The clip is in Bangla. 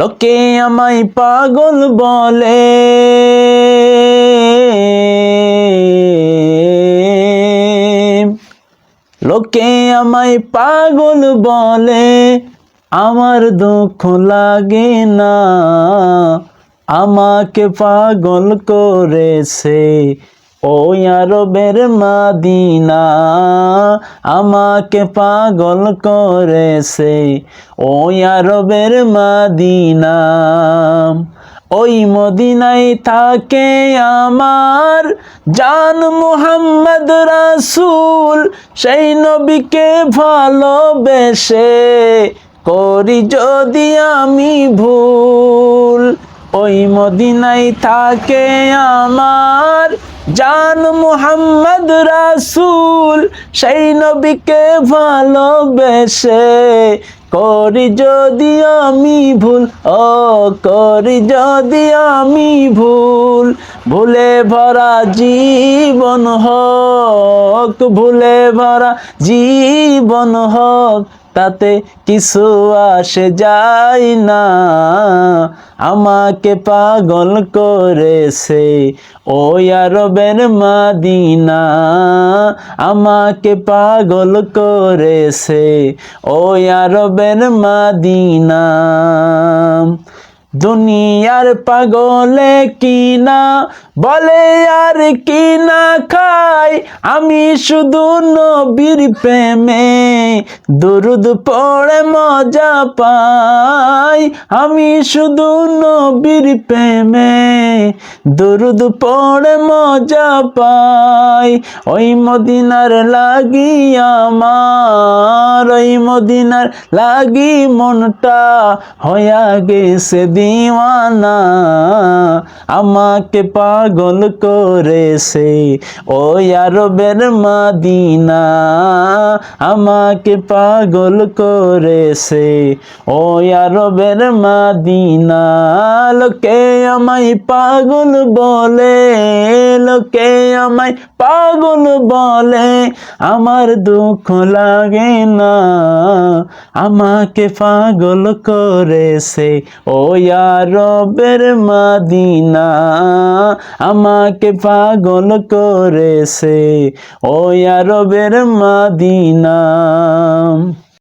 লোকে আমায় পাগল বলে। লোকে আমায় পাগল বলে, আমার দুঃখ লাগে না। আমাকে পাগল করেছে ও আরবের মাদিনা আমাকে পাগল করেছে। ও আরবের মাদিনা, ওই মদিনায় থাকে আমার জান মুহাম্মদ রাসুল, সেই নবীকে ভালোবেসে করি যদি আমি ভুল। ওই মদিনায় থাকে আমার জান মোহাম্মদ রাসূল, সেই নবীকে ভালোবেসে করি যদি আমি ভুল, ও করি যদি আমি ভুল, ভুলে ভরা জীবন হোক, ভুলে ভরা জীবন হোক। তাতে কিছু আসে যায় না। আমাকে পাগল করেছে ও আরবের মাদিনা। আমাকে পাগল করেছে ও আরবের মাদিনা। দুনিয়ার পাগলে কিনা? বলে আর কিনা খাই আমি শুধু নবীর প্রেমে দুরুদ পড়ে, মজা পাই। আমি শুধু নবীর প্রেমে দুরুদ পড়ে, মজা পাই। ওই মদিনার লাগি আমার, ওই মদিনার লাগি মনটা হয়া গেছে দিওয়ানা, আমাকে পাগল করেছে। ও আরবের মাদিনা, আমাকে পাগল করেছে। ও আরবের মাদিনা, লোকে আমায় পাগল বলে, লোকে আমায় পাগল বলে। আমার দুঃখ লাগে না, আমাকে পাগল করেছে। ও রবের মাদিনা আমাকে পাগল করেছে। ও রবের মাদিনা।